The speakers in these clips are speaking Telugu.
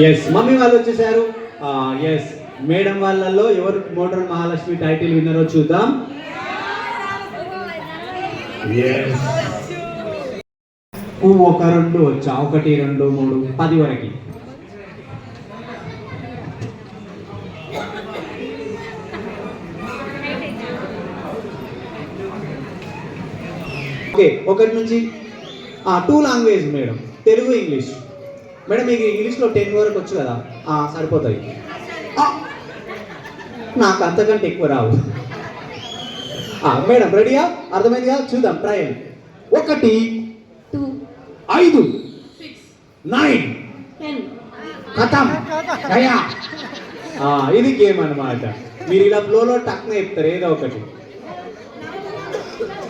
ఎస్ మమ్మీ వాళ్ళు వచ్చేసారు. ఎస్ మేడం వాళ్ళల్లో ఎవరు మోడర్న్ మహాలక్ష్మి టైటిల్ విన్నరో చూద్దాం. ఒక రెండు వచ్చా? ఒకటి రెండు మూడు పది వరకు. ఓకే ఒకటి నుంచి two language madam. Telugu English. Madam మీకు ఇంగ్లీష్లో టెన్ వరకు వచ్చు కదా? ఆ, సరిపోతాయి. ఆ, నాకు అంతకంటే ఎక్కువ రావు. మేడం రెడీయా? అర్థమైందిగా? చూద్దాం ట్రయల్ ఒకటి ఐదు నైన్. కథం. గయా ఇది గేమ్ అన్నమాట. మీరు ఇలా ఫ్లోలో టక్న చెప్తారు ఏదో ఒకటి.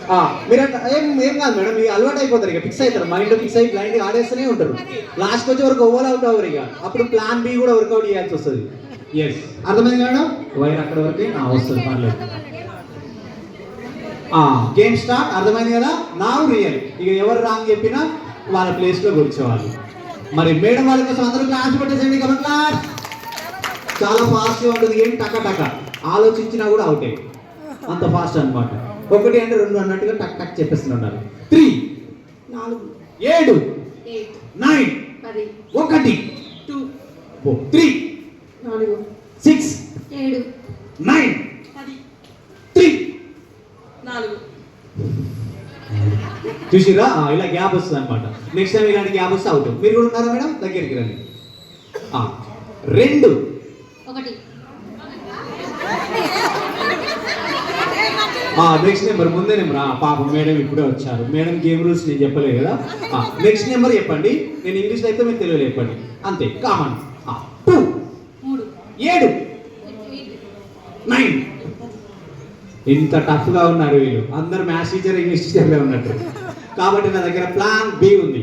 ఆ, మీరు అట్లా ఏం ఏం కాదు మేడం మీరు అలవాటు అయిపోతారు ఇక ఫిక్స్ అవుతారు. మైండ్ ఫిక్స్ అయ్యి బ్లైండ్ ఆడేస్తూనే ఉంటారు. లాస్ట్ వచ్చే వరకు ఓవర్ అవుట్ అవ్వరు ఇక. అప్పుడు ప్లాన్ బి కూడా వర్కౌట్ చేయాల్సి వస్తుంది. ఎస్ అర్థమైంది మేడం? వైర్ అక్కడ వరకు నా వస్తుంది పర్లేదు. గేమ్ స్టార్ట్ అర్థమైంది కదా? నా రియల్ ఇక ఎవరు రాంగ్ చెప్పినా వాళ్ళ ప్లేస్లో కూర్చోవాలి. మరి మేడం వాళ్ళ కోసం అందరూ క్లాస్ పెట్టేసేయండి కదా క్లాస్ చాలా ఫాస్ట్గా ఉంటుంది ఏం టక టక. ఆలోచించినా కూడా అవుటే అంత ఫాస్ట్ అనమాట ఒకటి అంటే రెండు అన్నట్టుగా టక్ టక్ చెప్పేస్తున్నారు. త్రీ. నాలుగు. ఏడు. నైన్. ఒకటి. టూ. త్రీ. నాలుగు. సిక్స్. ఏడు. నైన్. త్రీ. నాలుగు. చూసిరా ఇలా గ్యాప్ వస్తుంది అనమాట నెక్స్ట్ టైం ఇలాంటి గ్యాప్ వస్తే అవుట్ మీరు కూడా ఉన్నారా మేడం? దగ్గరికి రండి. రెండు. ఒకటి. నెక్స్ట్ నెంబర్ ముందే నెంబర్ పాపం మేడం ఇప్పుడే వచ్చారు. మేడం గేమ్ రూల్స్ నేను చెప్పలేదు కదా? నెక్స్ట్ నెంబర్ చెప్పండి. నేను ఇంగ్లీష్లో అయితే మీరు తెలుగులో చెప్పండి. అంతే కామన్ టూ ఏడు. నైన్ ఇంత టఫ్గా ఉన్నారు వీళ్ళు. అందరు మ్యాథ్స్ టీచర్ ఇంగ్లీష్ టీచర్లే ఉన్నట్టు. కాబట్టి నా దగ్గర ప్లాన్ బి ఉంది.